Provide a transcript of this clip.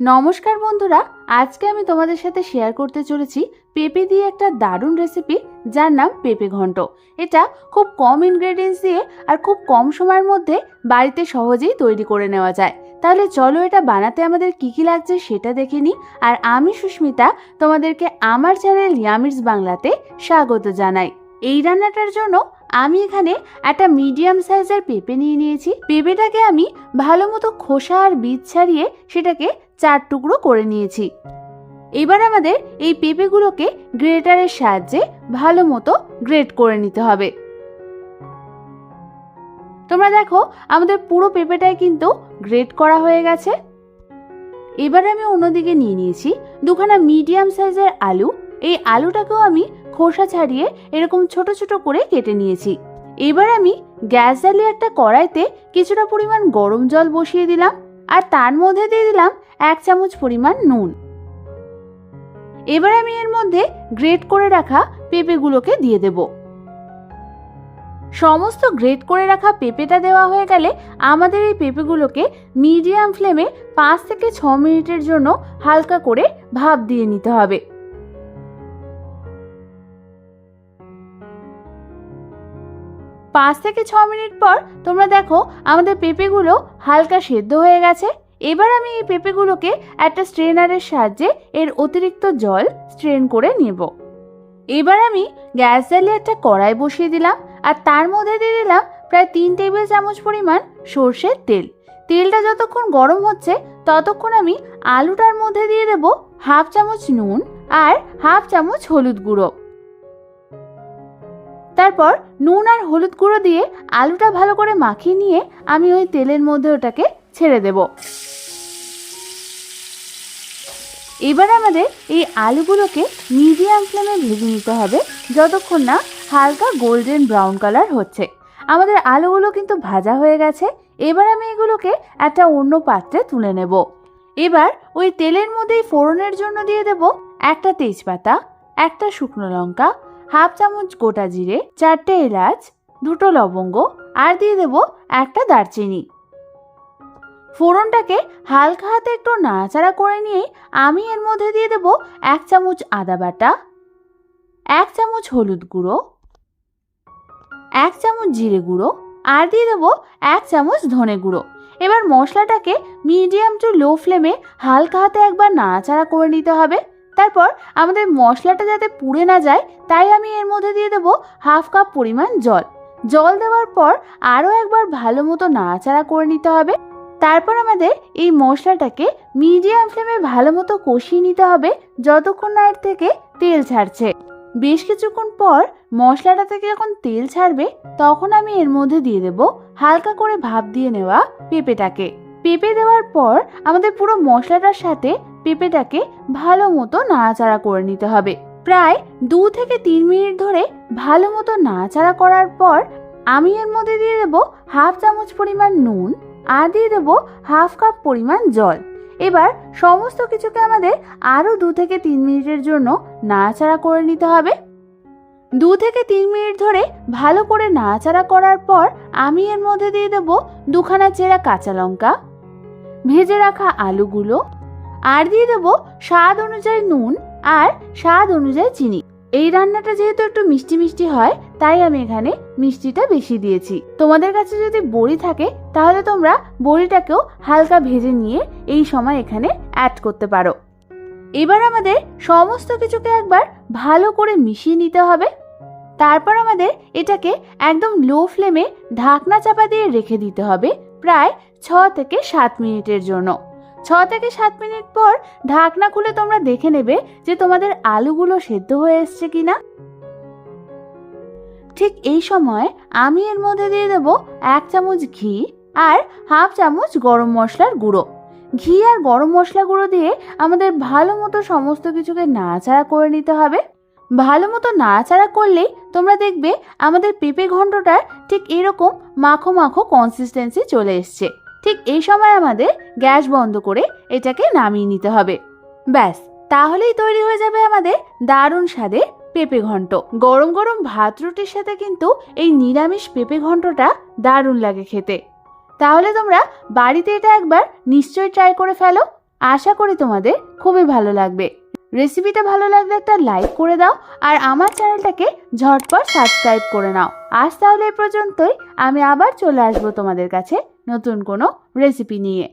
নমস্কার বন্ধুরা, আজকে আমি তোমাদের সাথে শেয়ার করতে চলেছি পেঁপে দিয়ে একটা দারুণ রেসিপি যার নাম পেঁপে ঘন্ট। এটা খুব কম ইনগ্রেডিয়েন্টস দিয়ে আর খুব কম সময়ের মধ্যে বাড়িতে সহজেই তৈরি করে নেওয়া যায়। তাহলে চলো এটা বানাতে আমাদের কী কী লাগছে সেটা দেখে নিই। আর আমি সুস্মিতা, তোমাদেরকে আমার চ্যানেল ইয়ামির্স বাংলাতে স্বাগত জানাই। এই রান্নাটার জন্য আমি এখানে একটা মিডিয়াম সাইজের পেঁপে নিয়ে নিয়েছি। পেঁপেটাকে আমি ভালো মতো খোসা আর বীজ ছাড়িয়ে সেটাকে চার টুকরো করে নিয়েছি। এবার আমাদের এই পেঁপেগুলোকে গ্রেটারের সাহায্যে ভালো মতো গ্রেট করে নিতে হবে। তোমরা দেখো, আমাদের পুরো পেঁপেটাই কিন্তু গ্রেট করা হয়ে গেছে। এবার আমি অন্যদিকে নিয়ে নিয়েছি দুখানা মিডিয়াম সাইজের আলু। এই আলুটাকেও আমি খোসা ছাড়িয়ে এরকম ছোট ছোট করে কেটে নিয়েছি। এবার আমি গ্যাস জ্বালিয়ে একটা কড়াইতে কিছুটা পরিমাণ গরম জল বসিয়ে দিলাম আর তার মধ্যে দিয়ে দিলাম এক চামচ পরিমাণ নুন। এবার আমি এর মধ্যে গ্রেট করে রাখা পেঁপেগুলোকে দিয়ে দেব। সমস্ত গ্রেট করে রাখা পেঁপেটা দেওয়া হয়ে গেলে আমাদের এই পেঁপেগুলোকে মিডিয়াম ফ্লেমে পাঁচ থেকে ছ মিনিটের জন্য হালকা করে ভাপ দিয়ে নিতে হবে। পাঁচ থেকে ছ মিনিট পর তোমরা দেখো আমাদের পেঁপেগুলো হালকা সেদ্ধ হয়ে গেছে। এবার আমি এই পেঁপেগুলোকে একটা স্ট্রেনারের সাহায্যে এর অতিরিক্ত জল স্ট্রেন করে নেব। এবার আমি গ্যাস জ্বালিয়ে একটা কড়াই বসিয়ে দিলাম আর তার মধ্যে দিয়ে দিলাম প্রায় তিন টেবিল চামচ পরিমাণ সর্ষের তেল। তেলটা যতক্ষণ গরম হচ্ছে ততক্ষণ আমি আলুটার মধ্যে দিয়ে দেব হাফ চামচ নুন আর হাফ চামচ হলুদ গুঁড়ো। তারপর নুন আর হলুদ গুঁড়ো দিয়ে আলুটা ভালো করে মাখিয়ে নিয়ে আমি ওই তেলের মধ্যে ওটাকে ছেড়ে দেব। এবার আমাদের এই আলুগুলোকে মিডিয়াম ফ্লেমে ভেজে নিতে হবে, যতক্ষণ না হালকা গোল্ডেন ব্রাউন কালার হচ্ছে। আমাদের আলুগুলো কিন্তু ভাজা হয়ে গেছে, এবার আমি এগুলোকে একটা অন্য পাত্রে তুলে নেব। এবার ওই তেলের মধ্যেই ফোড়নের জন্য দিয়ে দেব একটা তেজপাতা, একটা শুকনো লঙ্কা হাফ চামচ গোটা জিরে, চারটে এলাচ, দুটো লবঙ্গ, আর দিয়ে দেব একটা দারচিনি। ফোড়নটাকে হালকা হাতে একটু নাড়াচাড়া করে নিয়ে আমি এর মধ্যে দিয়ে দেব এক চামচ আদা বাটা, এক চামচ হলুদ গুঁড়ো, এক চামচ জিরে গুঁড়ো, আর দিয়ে দেবো এক চামচ ধনে গুঁড়ো। এবার মশলাটাকে মিডিয়াম টু লো ফ্লেমে হালকা হাতে একবার নাড়াচাড়া করে নিতে হবে। তারপর আমাদের মশলাটা যাতে পুড়ে না যায়, তাই আমি এর মধ্যে দিয়ে দেবো হাফ কাপ পরিমাণ জল। জল দেওয়ার পর আরও একবার ভালো মতো নাড়াচাড়া করে নিতে হবে। তারপর আমাদের এই মশলাটাকে মিডিয়াম ফ্লেমে ভালো মতো কষিয়ে নিতে হবে, যতক্ষণ না এর থেকে তেল ছাড়ছে। বেশ কিছুক্ষণ পর মশলাটা থেকে যখন তেল ছাড়বে, তখন আমি এর মধ্যে দিয়ে দেব হালকা করে ভাপ দিয়ে নেওয়া পেঁপেটাকে। পেঁপে দেওয়ার পর আমাদের পুরো মশলাটার সাথে পেঁপেটাকে ভালো মতো নাড়াচাড়া করে নিতে হবে। প্রায় দু থেকে তিন মিনিট ধরে ভালো মতো নাড়াচাড়া করার পর আমি এর মধ্যে দিয়ে দেব হাফ চামচ পরিমাণ নুন আর দিয়ে দেবো হাফ কাপ পরিমাণ জল। এবার সমস্ত কিছুকে আমাদের আরও দু থেকে তিন মিনিটের জন্য নাড়াচাড়া করে নিতে হবে। দু থেকে তিন মিনিট ধরে ভালো করে নাড়াচাড়া করার পর আমি এর মধ্যে দিয়ে দেবো দুখানা চেরা কাঁচা লঙ্কা, ভেজে রাখা আলুগুলো আর দিয়ে দেবো স্বাদ অনুযায়ী নুন আর স্বাদ অনুযায়ী চিনি। এই রান্নাটা যেহেতু একটু মিষ্টি মিষ্টি হয়, তাই আমি এখানে মিষ্টিটা বেশি দিয়েছি। তোমাদের কাছে যদি বড়ি থাকে, তাহলে তোমরা বড়িটাকেও হালকা ভেজে নিয়ে এই সময় এখানে অ্যাড করতে পারো। এবার আমাদের সমস্ত কিছুকে একবার ভালো করে মিশিয়ে নিতে হবে। তারপর আমাদের এটাকে একদম লো ফ্লেমে ঢাকনা চাপা দিয়ে রেখে দিতে হবে প্রায় ছ থেকে সাত মিনিটের জন্য। ছ থেকে সাত মিনিট পর ঢাকনা খুলে তোমরা দেখে নেবে যে তোমাদের আলুগুলো সেদ্ধ হয়ে এসছে কিনা। ঠিক এই সময় আমি এর মধ্যে দিয়ে দেব এক চামচ ঘি আর হাফ চামচ গরম মশলার গুঁড়ো। ঘি আর গরম মশলা গুঁড়ো দিয়ে আমাদের ভালো মতো সমস্ত কিছুকে নাড়াচাড়া করে নিতে হবে। ভালো মতো নাড়াচাড়া করলেই তোমরা দেখবে আমাদের পেঁপে ঘন্টটার ঠিক এরকম মাখো মাখো কনসিস্টেন্সি চলে এসছে। ঠিক এই সময় আমাদের গ্যাস বন্ধ করে এটাকে নামিয়ে নিতে হবে। ব্যাস, তাহলেই তৈরি হয়ে যাবে আমাদের দারুণ স্বাদের পেঁপে ঘন্ট। গরম গরম ভাত রুটির সাথে কিন্তু এই নিরামিষ পেঁপে ঘন্টটা দারুণ লাগে খেতে। তাহলে তোমরা বাড়িতে এটা একবার নিশ্চয়ই ট্রাই করে ফেলো। আশা করি তোমাদের খুবই ভালো লাগবে। রেসিপিটা ভালো লাগলে একটা লাইক করে দাও আর আমার চ্যানেলটাকে ঝটপট সাবস্ক্রাইব করে নাও। আজ তাহলে এ পর্যন্তই। আমি আবার চলে আসব তোমাদের কাছে নতুন কোনো রেসিপি নিয়ে।